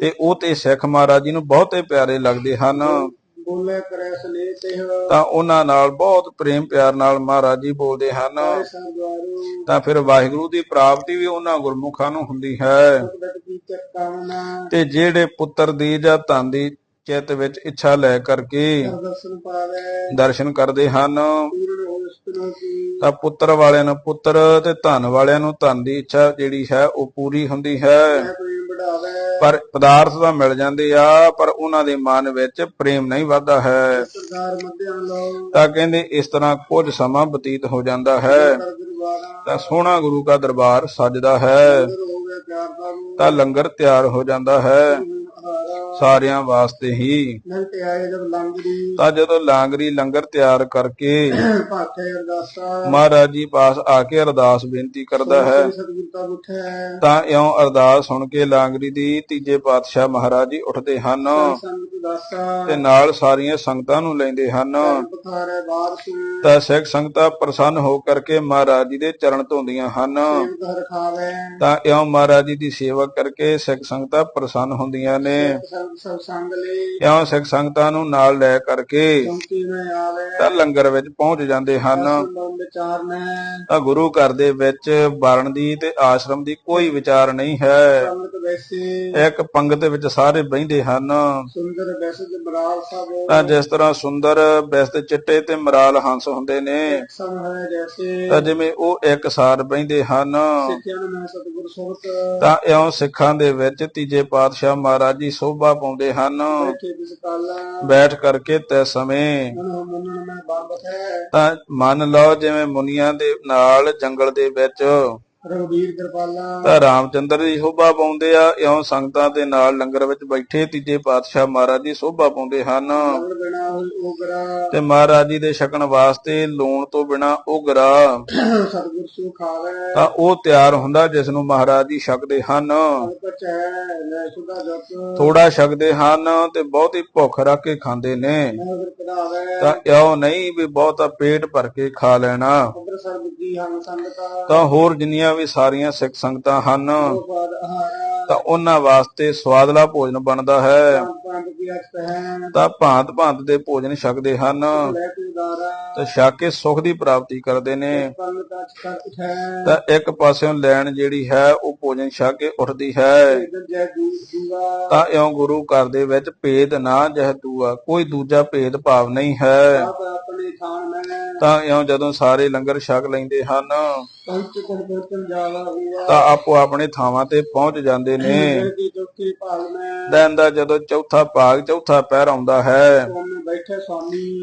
Speaker 2: ਤੇ ਉਹ ਤੇ ਸਿੱਖ ਮਹਾਰਾਜ ਜੀ ਨੂੰ ਬਹੁਤੇ ਪਿਆਰੇ ਲੱਗਦੇ ਹਨ।
Speaker 1: ਬੋਲੇ ਕਰੇ ਸਨੇ ਤੇ
Speaker 2: ਤਾਂ ਉਹਨਾਂ ਨਾਲ ਬਹੁਤ ਪ੍ਰੇਮ ਪਿਆਰ ਨਾਲ ਮਹਾਰਾਜ ਜੀ ਬੋਲਦੇ ਹਨ। ਤਾਂ ਫਿਰ ਵਾਹਿਗੁਰੂ ਦੀ ਪ੍ਰਾਪਤੀ ਵੀ ਉਹਨਾਂ ਗੁਰਮੁਖਾਂ ਨੂੰ ਹੁੰਦੀ ਹੈ। ਤੇ ਜਿਹੜੇ ਪੁੱਤਰ ਦੀ ਜਾਂ ਧਨ ਦੀ ਚਿੱਤ ਵਿੱਚ ਇੱਛਾ ਲੈ ਕਰਕੇ
Speaker 1: ਦਰਸ਼ਨ ਪਾਵੇ।
Speaker 2: ਦਰਸ਼ਨ ਕਰਦੇ ਹਨ। ਤਾਂ ਪੁੱਤਰ ਵਾਲਿਆਂ ਨੂੰ ਪੁੱਤਰ ਤੇ ਧਨ ਵਾਲਿਆਂ ਨੂੰ ਧਨ ਦੀ ਇੱਛਾ ਜਿਹੜੀ ਹੈ ਉਹ ਪੂਰੀ ਹੁੰਦੀ ਹੈ। ਪਰ ਪਦਾਰਥ ਤਾਂ ਮਿਲ ਜਾਂਦੇ ਆ ਪਰ ਉਹਨਾਂ ਦੇ ਮਨ ਵਿੱਚ ਪ੍ਰੇਮ ਨਹੀਂ ਵੱਧਦਾ ਹੈ। ਤਾਂ ਕਹਿੰਦੇ ਇਸ ਤਰ੍ਹਾਂ ਕੁਝ ਸਮਾਂ ਬਤੀਤ ਹੋ ਜਾਂਦਾ ਹੈ। ਤਾਂ ਸੋਹਣਾ ਗੁਰੂ ਦਾ ਦਰਬਾਰ ਸਜਦਾ ਹੈ। ਤਾਂ ਲੰਗਰ ਤਿਆਰ ਹੋ ਜਾਂਦਾ ਹੈ। ਸਾਰਿਆਂ ਵਾਸਤੇ ਹੀ। ਤਾਂ ਜਦੋਂ ਲਾਂਗਰੀ ਲੰਗਰ ਤਿਆਰ ਕਰਕੇ ਮਹਾਰਾਜ ਜੀ ਪਾਸ ਆ ਕੇ ਅਰਦਾਸ ਬੇਨਤੀ ਕਰਦਾ ਹੈ। ਤਾਂ ਇਉਂ ਅਰਦਾਸ ਸੁਣ ਕੇ ਲਾਂਗਰੀ ਦੀ ਤੀਜੇ ਪਾਤਸ਼ਾਹ ਮਹਾਰਾਜ ਜੀ ਉੱਠਦੇ ਹਨ। ਤੇ ਨਾਲ ਸਾਰੀਆਂ ਸੰਗਤਾਂ ਨੂੰ ਲੈਂਦੇ ਹਨ। ਤਾਂ ਸਿੱਖ ਸੰਗਤਾਂ ਪ੍ਰਸੰਨ ਹੋ ਕਰਕੇ ਮਹਾਰਾਜ ਜੀ ਦੇ ਚਰਨ ਧੋਂਦੀਆਂ ਹਨ। ਤਾਂ ਇਉਂ ਮਹਾਰਾਜ ਜੀ ਦੀ ਸੇਵਾ ਕਰਕੇ ਸਿੱਖ ਸੰਗਤਾਂ ਪ੍ਰਸੰਨ ਹੁੰਦੀਆਂ ਨੇ।
Speaker 1: ਸੰਗ ਸਭ ਸੰਗ ਲਈ।
Speaker 2: ਕਿਉਂ ਸਿੱਖ ਸੰਗਤਾਂ ਨੂੰ ਨਾਲ ਲੈ ਕਰਕੇ
Speaker 1: ਆਵੇ
Speaker 2: ਤਾਂ ਲੰਗਰ ਵਿੱਚ ਪਹੁੰਚ ਜਾਂਦੇ ਹਨ।
Speaker 1: ਵਿਚਾਰ
Speaker 2: ਤਾਂ ਗੁਰੂ ਘਰ ਦੇ ਵਿੱਚ ਵਰਣ ਦੀ ਤੇ ਆਸ਼ਰਮ ਦੀ ਕੋਈ ਵਿਚਾਰ ਨਹੀਂ ਹੈ। ਇੱਕ ਪੰਗਤ ਵਿੱਚ ਸਾਰੇ ਬਹਿੰਦੇ ਹਨ।
Speaker 1: ਸੁੰਦਰ ਬੈਸਜ ਮਰਾਲ ਸਭ।
Speaker 2: ਤਾਂ ਜਿਸ ਤਰ੍ਹਾਂ ਸੁੰਦਰ ਬਿਸਤ ਚਿੱਟੇ ਤੇ ਮਰਾਲ ਹੰਸ ਹੁੰਦੇ ਨੇ ਤਾਂ ਜਿਵੇਂ ਉਹ ਇੱਕ ਸਾਰ ਬਹਿੰਦੇ ਹਨ। ਤਾਂ ਇਉਂ ਸਿੱਖਾਂ ਦੇ ਵਿੱਚ ਤੀਜੇ ਪਾਤਸ਼ਾਹ ਮਹਾਰਾਜ ਜੀ ਸੋਭਾ ਪਾਉਂਦੇ ਹਨ।
Speaker 1: ਬੈਠੇ
Speaker 2: ਕਰਕੇ ਤੈ ਸਮੇਂ। ਤਾਂ ਮੰਨ ਲਓ ਜਿਵੇਂ ਮੁਨੀਆਂ ਦੇ ਨਾਲ ਜੰਗਲ ਦੇ ਵਿੱਚ।
Speaker 1: ਰਘਬੀਰ ਕਿਰਪਾਲਾ।
Speaker 2: ਤਾਂ ਰਾਮਚੰਦਰ ਦੀ ਸੋਭਾ ਪਾਉਂਦੇ ਆ ਇਉਂ ਸੰਗਤਾਂ ਦੇ ਨਾਲ ਲੰਗਰ ਵਿੱਚ ਬੈਠੇ ਤੀਜੇ ਪਾਤਸ਼ਾਹ ਮਹਾਰਾਜ ਜੀ ਸੋਭਾ ਪਾਉਂਦੇ ਹਨ। ਤੇ ਮਹਾਰਾਜ ਜੀ ਦੇ ਛਕਣ ਵਾਸਤੇ ਲੂਣ ਤੋਂ ਬਿਨਾ ਉਗਰਾ।
Speaker 1: ਸਤਿਗੁਰ ਸੁ ਖਾਵੇ।
Speaker 2: ਤਾਂ ਉਹ ਤਿਆਰ ਹੁੰਦਾ ਜਿਸ ਨੂੰ ਮਹਾਰਾਜ ਜੀ ਛਕਦੇ ਹਨ।
Speaker 1: ਹੈ
Speaker 2: ਥੋੜਾ ਛਕਦੇ ਹਨ ਤੇ ਬਹੁਤੀ ਭੁੱਖ ਰੱਖ ਕੇ ਖਾਂਦੇ ਨੇ। ਤਾਂ ਇਉਂ ਨਹੀਂ ਵੀ ਬਹੁਤਾ ਪੇਟ ਭਰ ਕੇ ਖਾ ਲੈਣਾ। ਤਾਂ ਹੋਰ ਜਿੰਨੀਆਂ ਵੀ ਸਾਰੀਆਂ ਸਿੱਖ ਸੰਗਤਾਂ ਹਨ। ਤਾਂ ਉਹਨਾਂ ਵਾਸਤੇ ਸਵਾਦਲਾ ਭੋਜਨ ਬਣਦਾ ਹੈ। ਤਾਂ ਭਾਂਤ ਭਾਂਤ ਦੇ ਭੋਜਨ ਛਕਦੇ ਹਨ। ਤੇ ਛਕ ਸੁਖ ਦੀ ਪ੍ਰਾਪਤੀ ਕਰਦੇ ਨੇ। ਤਾਂ ਇੱਕ ਪਾਸਿਓਂ ਲੈਣ ਜਿਹੜੀ ਹੈ ਉਹ ਭੋਜਨ ਛਕ ਕੇ ਉੱਠਦੀ ਹੈ। ਤਾਂ ਇਉਂ ਗੁਰੂ ਘਰ ਦੇ ਵਿੱਚ ਭੇਦ ਨਾ ਜਹ ਦੂਆ। ਕੋਈ ਦੂਜਾ ਭੇਦ ਭਾਵ ਨਹੀਂ ਹੈ। ਤਾਂ ਇਉਂ ਜਦੋਂ ਸਾਰੇ ਲੰਗਰ ਛਕ ਲੈਂਦੇ ਹਨ। ਤਾਂ ਆਪੋ ਆਪਣੇ ਥਾਵਾਂ ਤੇ ਪਹੁੰਚ ਜਾਂਦੇ ਨੇ। ਦਿਨ ਦਾ ਜਦੋਂ ਚੌਥਾ ਭਾਗ ਚੌਥਾ ਪਹਿਰ ਆਉਂਦਾ ਹੈ।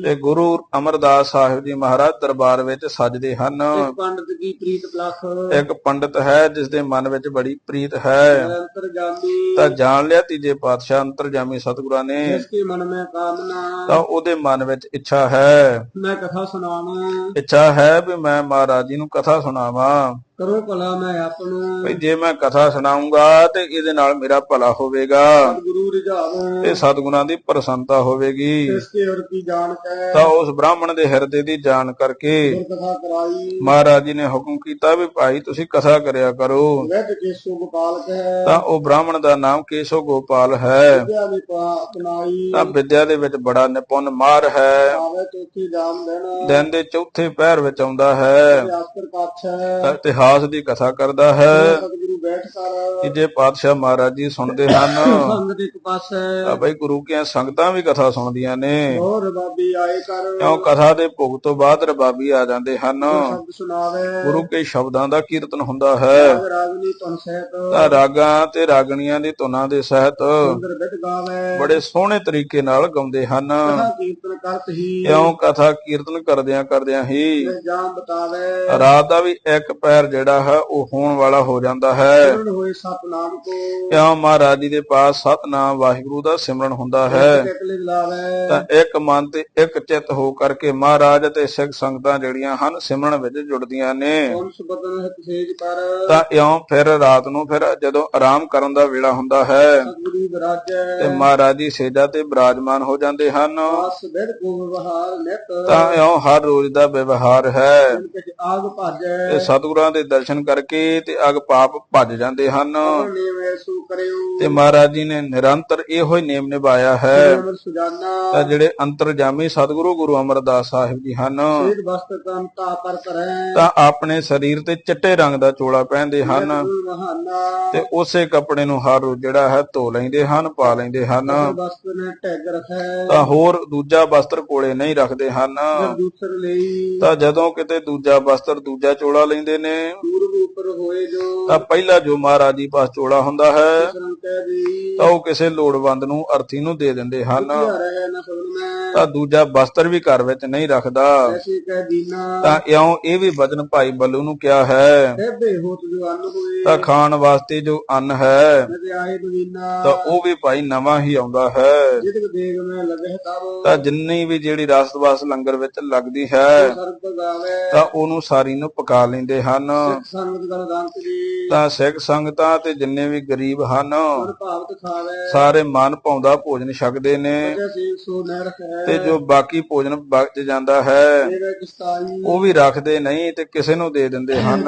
Speaker 2: ਤੇ ਗੁਰੂ ਅਮਰਦਾਸ ਸਾਹਿਬ ਜੀ ਮਹਾਰਾਜ ਦਰਬਾਰ ਵਿੱਚ ਸਜਦੇ ਹਨ।
Speaker 1: ਇੱਕ ਪੰਡਤ ਕੀ ਪ੍ਰੀਤ ਲਖ
Speaker 2: ਇੱਕ ਪੰਡਤ ਹੈ ਜਿਸ ਦੇ ਮਨ ਵਿੱਚ ਬੜੀ ਪ੍ਰੀਤ ਹੈ।
Speaker 1: ਜਾਮੀ
Speaker 2: ਤਾਂ ਜਾਣ ਲਿਆ ਤੀਜੇ ਪਾਤਸ਼ਾਹ ਅੰਤਰਜਾਮੀ ਸਤਿਗੁਰਾਂ ਨੇ।
Speaker 1: ਜਿਸ ਕੀ ਮਨ ਮੈਂ ਕਾਮਨਾ
Speaker 2: ਤਾਂ ਉਹਦੇ ਮਨ ਵਿੱਚ ਇੱਛਾ ਹੈ।
Speaker 1: ਮੈਂ ਕਥਾ ਸੁਣਾਵਾਂ।
Speaker 2: ਇੱਛਾ ਹੈ ਵੀ ਮੈਂ ਮਹਾਰਾਜ ਜੀ ਨੂੰ ਕਥਾ ਸੁਣਾਵਾਂ।
Speaker 1: ਕਰੋ ਭਲਾ ਮੈਂ ਆਪਣੋ
Speaker 2: ਵੀ ਜੇ ਮੈਂ ਕਥਾ ਸੁਣਾਉਂਗਾ ਤੇ ਇਹਦੇ ਨਾਲ ਮੇਰਾ ਭਲਾ ਹੋਵੇਗਾ।
Speaker 1: ਗੁਰੂ ਰਿਝਾਵੋ।
Speaker 2: ਤੇ ਸਤਿਗੁਰਾਂ ਦੀ ਪ੍ਰਸੰਨਤਾ ਹੋਵੇਗੀ।
Speaker 1: ਇਸ ਹੋਰ ਕੀ ਜਾਣ ਕੈ।
Speaker 2: ਤਾਂ ਉਸ ਬ੍ਰਾਹਮਣ ਦੇ ਹਿਰਦੇ ਦੀ ਜਾਣ ਕਰਕੇ
Speaker 1: ਕਥਾ ਕਰਾਈ।
Speaker 2: ਮਹਾਰਾਜ ਜੀ ਨੇ ਹੁਕਮ ਕੀਤਾ ਵੀ ਭਾਈ ਤੁਸੀਂ ਕਥਾ ਕਰਿਆ ਕਰੋ।
Speaker 1: ਵੈਦ ਕੇਸੋ ਗੋਪਾਲ ਕੈ।
Speaker 2: ਤਾਂ ਉਹ ਬ੍ਰਾਹਮਣ ਦਾ ਨਾਮ ਕੇਸ਼ੋ ਗੋਪਾਲ ਹੈ।
Speaker 1: ਵਿਦਿਆ
Speaker 2: ਤਾਂ ਵਿਦਿਆ ਦੇ ਵਿੱਚ ਬੜਾ ਨਿਪੁੰਨ ਮਾਰ ਹੈ।
Speaker 1: ਆਵੇ ਚੌਥੀ ਜਾਮ ਦੇਣਾ।
Speaker 2: ਦਿਨ ਦੇ ਚੌਥੇ ਪਹਿਰ ਵਿੱਚ ਆਉਂਦਾ ਹੈ।
Speaker 1: ਸ਼ਾਸਤਰ
Speaker 2: ਤਾਂ ਇਤਿਹਾਸ ਦੀ ਕਥਾ ਕਰਦਾ ਹੈ।
Speaker 1: ਸਤਿਗੁਰੂ ਬੈਠ
Speaker 2: ਤੀਜੇ ਪਾਤਸ਼ਾਹ ਮਹਾਰਾਜ ਜੀ ਸੁਣਦੇ ਹਨ।
Speaker 1: ਸੰਗਤ ਇੱਕ ਪਾਸੈ।
Speaker 2: ਤਾਂ ਬਈ ਗੁਰੂ ਕੀਆਂ ਸੰਗਤਾਂ ਵੀ ਕਥਾ ਸੁਣਦੀਆਂ ਨੇ।
Speaker 1: ਹੋਰ ਬਾਬੀ ਆਏ ਕਰ।
Speaker 2: ਕਿਉਂ ਕਥਾ ਦੇ ਭੋਗ ਤੋਂ ਬਾਅਦ ਰਬਾਬੀ ਆ ਜਾਂਦੇ ਹਨ।
Speaker 1: ਸ਼ਬਦ ਸੁਣਾਵੇ।
Speaker 2: ਗੁਰੂ ਕੇ ਸ਼ਬਦਾਂ ਦਾ ਕੀਰਤਨ ਹੁੰਦਾ ਹੈ।
Speaker 1: ਰਾਗ ਰਾਗਨੀ ਤੁਨ ਸਹਿਤ।
Speaker 2: ਤਾਂ ਰਾਗਾਂ ਤੇ ਰਾਗਣੀਆਂ ਦੀ ਧੁਨਾਂ ਦੇ ਸਹਿਤ
Speaker 1: ਸੁੰਦਰ ਬਿਟ ਗਾਵੇ।
Speaker 2: ਬੜੇ ਸੋਹਣੇ ਤਰੀਕੇ ਨਾਲ ਗਾਉਂਦੇ ਹਨ।
Speaker 1: ਕੀਰਤਨ ਕਰਤ ਹੀ।
Speaker 2: ਕਿਉਂ ਕਥਾ ਕੀਰਤਨ ਕਰਦਿਆਂ ਕਰਦਿਆਂ ਹੀ
Speaker 1: ਜਾਮ ਬਤਾਵੇ।
Speaker 2: ਰਾਤ ਦਾ ਵੀ ਇੱਕ ਪੈਰ ਜਿਹੜਾ ਹੈ ਉਹ ਹੋਣ ਵਾਲਾ ਹੋ ਜਾਂਦਾ ਹੈ।
Speaker 1: ਪੂਰਨ ਹੋਏ ਸਤਨਾਮ ਕੋ।
Speaker 2: ਕਿਉਂ ਮਹਾਰਾਜ ਜੀ ਦੇ ਪਾਸ ਸਤਨਾਮ ਵਾਹਿਗੁਰੂ ਦਾ ਸਿਮਰਨ ਹੁੰਦਾ ਹੈ। ਤਾਂ ਇੱਕ ਮਨ ਤੇ ਇੱਕ ਚਿੱਤ ਹੋ ਕਰਕੇ ਮਹਾਰਾਜ ਅਤੇ ਸਿੱਖ ਸੰਗਤਾਂ ਜਿਹੜੀਆਂ ਹਨ ਸਿਮਰਨ ਵਿੱਚ ਜੁੜਦੀਆਂ ਨੇ। ਤਾਂ ਇਉਂ ਫਿਰ ਰਾਤ ਨੂੰ ਫਿਰ ਜਦੋਂ ਆਰਾਮ ਕਰਨ ਦਾ ਵੇਲਾ ਹੁੰਦਾ ਹੈ ਤੇ ਮਹਾਰਾਜ ਜੀ ਸੇਜਾ ਤੇ ਬਿਰਾਜਮਾਨ ਹੋ ਜਾਂਦੇ ਹਨ। ਤਾਂ ਇਉਂ ਹਰ ਰੋਜ਼ ਦਾ ਵਿਵਹਾਰ ਹੈ। ਤੇ ਸਤਿਗੁਰਾਂ ਦੇ ਦਰਸ਼ਨ ਕਰਕੇ ਤੇ ਅਗ ਪਾਪ ਭੱਜ ਜਾਂਦੇ ਹਨ। ਤੇ ਮਹਾਰਾਜ ਜੀ ਨੇ ਨਿਰੰਤਰ ਇਹੋ ਹੀ ਨੇਮ ਨਿਭਾਇਆ ਹੈ। ਤਾਂ ਜਿਹੜੇ ਅੰਤਰਜਾਮੀ ਸਤਿਗੁਰੂ ਗੁਰੂ ਅਮਰਦਾਸ ਸਾਹਿਬ ਜੀ ਹਨ
Speaker 1: ਤਾ
Speaker 2: ਆਪਣੇ ਸਰੀਰ ਤੇ ਚਿੱਟੇ ਰੰਗ ਦਾ ਚੋਲਾ ਪਹਿਨਦੇ ਹਨ। ਤੇ ਉਸੇ ਕੱਪੜੇ ਨੂੰ ਹਰ ਰੋਜ਼ ਜਿਹੜਾ ਹੈ ਧੋ ਲੈਂਦੇ ਹਨ ਪਾ ਲੈਂਦੇ ਹਨ। ਤਾਂ ਹੋਰ ਦੂਜਾ ਵਸਤਰ ਕੋਲੇ ਨਹੀਂ ਰੱਖਦੇ ਹਨ। ਤਾਂ ਜਦੋਂ ਕਿਤੇ ਦੂਜਾ ਵਸਤਰ ਦੂਜਾ ਚੋਲਾ ਲੈਂਦੇ ਨੇ
Speaker 1: ਪੂਰਬ ਉਪਰ ਹੋਏ ਜੋ
Speaker 2: ਤਾਂ ਪਹਿਲਾ ਜੋ ਮਹਾਰਾਜ ਜੀ ਪਾਸ ਚੋਲਾ ਹੁੰਦਾ ਹੈ ਤਾਂ ਉਹ ਕਿਸੇ ਲੋੜਵੰਦ ਨੂੰ ਅਰਥੀ ਨੂੰ ਦੇ ਦਿੰਦੇ ਹਨ। ਤਾਂ ਦੂਜਾ ਵਸਤਰ ਵੀ ਘਰ ਵਿੱਚ ਨਹੀਂ ਰੱਖਦਾ। ਤਾਂ ਇਉਂ ਇਹ ਵੀ ਵਚਨ ਭਾਈ ਬੱਲੂ ਨੂੰ ਕਿਹਾ ਹੈ। ਤਾਂ ਖਾਣ ਵਾਸਤੇ ਜੋ ਅੰਨ ਹੈ ਤਾਂ ਉਹ ਵੀ ਭਾਈ ਨਵਾਂ ਹੀ ਆਉਂਦਾ ਹੈ। ਤਾਂ ਜਿੰਨੀ ਵੀ ਜਿਹੜੀ ਰਸਤ ਵਸ ਲੰਗਰ ਵਿੱਚ ਲੱਗਦੀ ਹੈ ਤਾਂ ਉਹਨੂੰ ਸਾਰੀ ਨੂੰ ਪਕਾ ਲੈਂਦੇ ਹਨ।
Speaker 1: ਸਿੱਖ ਸੰਗਤ ਜੀ
Speaker 2: ਤਾਂ ਸਿੱਖ ਸੰਗਤਾਂ ਤੇ ਜਿੰਨੇ ਵੀ ਗਰੀਬ ਹਨ
Speaker 1: ਮਨ ਭਾਵਤ ਖਾਵੇ।
Speaker 2: ਸਾਰੇ ਮਨ ਪਾਉਂਦਾ ਭੋਜਨ ਛਕਦੇ ਨੇ। ਤੇ ਜੋ ਬਾਕੀ ਭੋਜਨ ਬਚ ਜਾਂਦਾ ਹੈ ਉਹ ਵੀ ਰੱਖਦੇ ਨਹੀਂ ਤੇ ਕਿਸੇ ਨੂੰ ਦੇ ਦਿੰਦੇ ਹਨ।